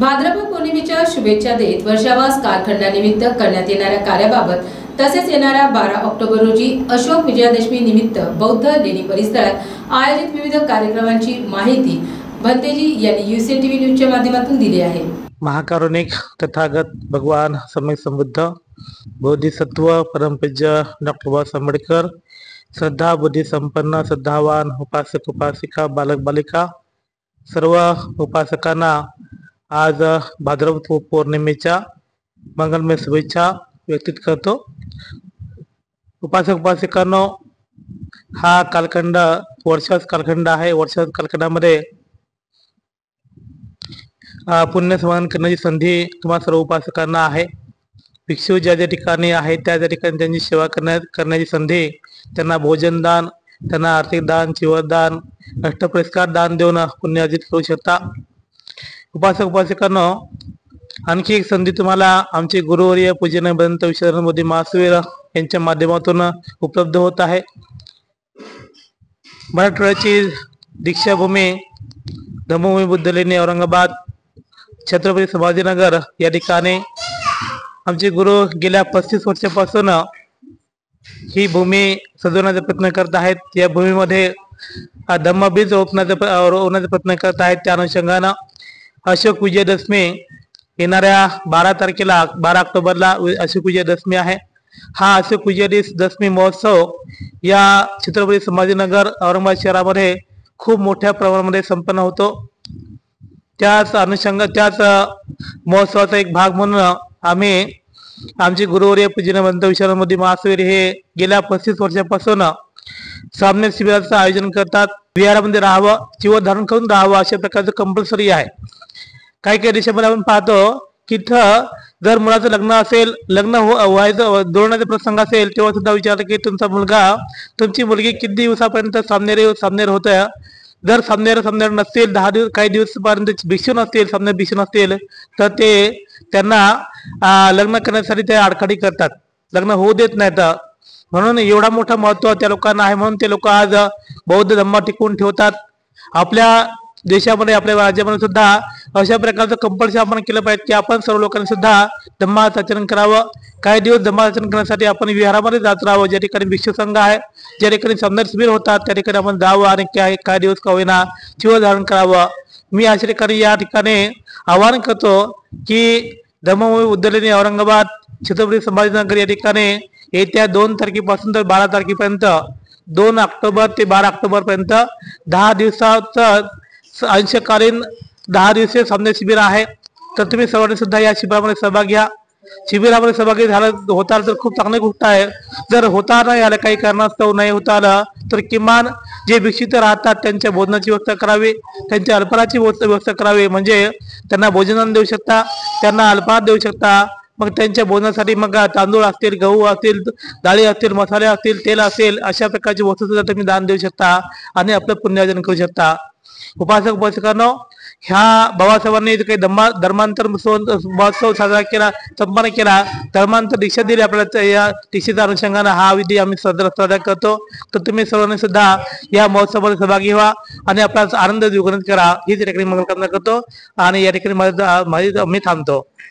भाद्रपद पौर्णिमेच्या शुभेच्छा देत वर्षावास कारखंडानिमित्त करण्यात येणाऱ्या कार्याबाबत तसेच येणाऱ्या बारा ऑक्टोबर रोजी अशोक विजयादशमी निमित्त बौद्ध लेणी परिसरात आयोजित विविध कार्यक्रमांची माहिती भंतेजी यांनी युसी टीव्ही न्यूजच्या माध्यमातून दिली आहे. महाकारुणिक तथागत भगवान समय समृद्ध बोधिसत्व परमपूज्य डॉक्टर बाबासाहेब आंबेडकर श्रद्धा बुद्धी संपन्न श्रद्धावान उपासक उपासिका बालक बालिका सर्व उपासकांना आज भाद्रपद पौर्णिमेच्या मंगलमय शुभेच्छा व्यक्तित करतो. उपासक उपासिकांनो हा कालखंड वर्षाच कालखंड आहे. वर्षाच कालखंडामध्ये पुण्य स्मरण करण्याची संधी तुम्हाला सर्व उपासकांना आहे. भिक्षू ज्या ज्या ठिकाणी आहेत त्या त्या ठिकाणी त्यांची सेवा करण्या करण्याची संधी त्यांना भोजनदान त्यांना आर्थिक दान चिवरदान अष्टपुरस्कार दान देऊन पुण्य अर्जित करू शकता. उपासक उपासिकांनो आणखी एक संधी तुम्हाला आमचे गुरुवर्य पूजन बंत विश्वनाथ मोदी महासवीर यांच्या माध्यमातून उपलब्ध होत आहे. मराठवाड्याची दीक्षाभूमी धम्मभूमी बुद्धलेणी औरंगाबाद छत्रपती संभाजीनगर या ठिकाणी आमचे गुरु गेल्या पस्तीस वर्षापासून ही भूमी सजवण्याचा प्रयत्न करत आहेत. या भूमीमध्ये हा धम्मबीज रोपण्याचा रोवण्याचा प्रयत्न करत आहेत. त्या अनुषंगानं अशोक विजयदशमी येणाऱ्या बारा तारखेला बारा ऑक्टोबरला अशोक विजयदशमी आहे. हा अशोक विजयदशमी महोत्सव या छत्रपती संभाजीनगर औरंगाबाद शहरामध्ये खूप मोठ्या प्रमाणामध्ये संपन्न होतो. त्याच अनुषंग त्याच महोत्सवाचा एक भाग म्हणून आम्ही आमचे गुरुवर्य पूजनवंत विशालमध्ये महासवीर हे गेल्या पस्तीस वर्षापासून सामने शिबिराचं आयोजन करतात. विहारामध्ये राहावं जीवन धारण करून राहावं अशा प्रकारचं कंपल्सरी आहे. काही काही देशामध्ये आपण पाहतो की इथं जर मुलाचं लग्न असेल लग्न हो व्हायचं जोडण्याचा प्रसंग असेल तेव्हा सुद्धा विचारलं की तुमचा मुलगा तुमची मुलगी किती दिवसापर्यंत सामनेर सामनेर होत जर सामनेर सामनेर नसतील दहा दिवस काही दिवसपर्यंत भिक्षू नसतील सामने भिक्षू नसतील तर ते त्यांना लग्न करण्यासाठी ते अडखडी करतात. लग्न होऊ देत नाहीत. म्हणून एवढा मोठा महत्त्व त्या लोकांना आहे म्हणून ते लोक आज बौद्ध धम्म टिकवून ठेवतात. आपल्या देशामध्ये आपल्या राज्यामध्ये सुद्धा अशा प्रकारचं कंपल्सरी आपण केलं पाहिजे की आपण सर्व लोकांनी सुद्धा धम्माचं आचरण करावं. काही दिवस धम्माचरण करण्यासाठी आपण विहारामध्ये जात राहावं ज्या ठिकाणी भिक्षू संघ आहे ज्या ठिकाणी सौंदर्य शिबिर होतात त्या ठिकाणी आपण जावं आणि काही काही दिवस का होईना शिवधारण धारण करावं. मी अशा ठिकाणी या ठिकाणी आवाहन करतो की धम्मभूमी उद्दलेने औरंगाबाद छत्रपती संभाजीनगर या ठिकाणी येत्या दोन तारखेपासून तर बारा तारखेपर्यंत दोन ऑक्टोबर ते बारा ऑक्टोबरपर्यंत दहा दिवसाचं अंशकालीन दहा दिवसीय सामने शिबिर आहे. तर तुम्ही सर्वांनी सुद्धा या शिबिरामध्ये सहभाग घ्या. शिबिरामध्ये सहभागी झालं होता तर खूप चांगली गोष्ट आहे. जर होता नाही आलं काही कारणास्तव नाही होता आलं तर किमान जे भिक्षित राहतात त्यांच्या भोजनाची व्यवस्था करावी त्यांच्या अल्पाराची व्यवस्था करावी. म्हणजे त्यांना भोजनान देऊ शकता त्यांना अल्पहार देऊ शकता. मग त्यांच्या भोजनासाठी मग तांदूळ असतील गहू असतील डाळी असतील मसाले असतील तेल असेल अशा प्रकारची वस्तू सुद्धा तुम्ही दान देऊ शकता आणि आपलं पुण्यार्जन करू शकता. उपासक उपासकांना ह्या बाबासाहेबांनी जो काही धम्मा धर्मांतर महोत्सव साजरा केला संपन्न केला धर्मांतर दीक्षा दिली आपल्याला या दीक्षेच्या अनुषंगाने हा विधी आम्ही साजरा साजरा करतो. तर तुम्ही सर्वांनी सुद्धा या महोत्सवामध्ये सहभागी व्हा आणि आपला आनंद द्विगुणित करा. हीच या ठिकाणी मंगलकामना करतो आणि या ठिकाणी माझी मी थांबतो.